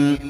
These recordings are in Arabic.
الرحيم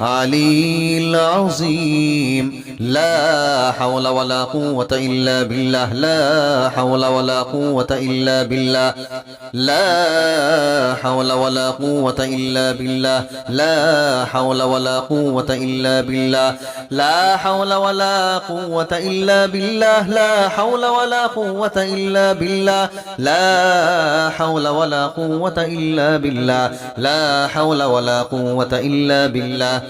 العلي العظيم. لا حول ولا قوة إلا بالله. لا حول ولا قوة إلا بالله. لا حول ولا قوة إلا بالله. لا حول ولا قوة إلا بالله. لا حول ولا قوة إلا بالله. لا حول ولا قوة إلا بالله. لا حول ولا قوة إلا بالله. لا حول ولا قوة إلا بالله.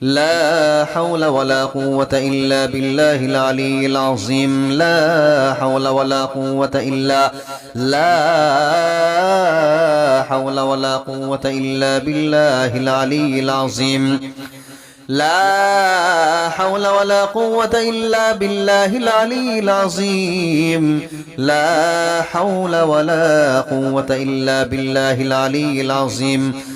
لا حول ولا قوة إلا بالله العلي العظيم. لا حول ولا قوة إلا لا حول ولا قوة إلا بالله العلي العظيم. لا حول ولا قوة إلا بالله العلي العظيم. لا حول ولا قوة إلا بالله العلي العظيم.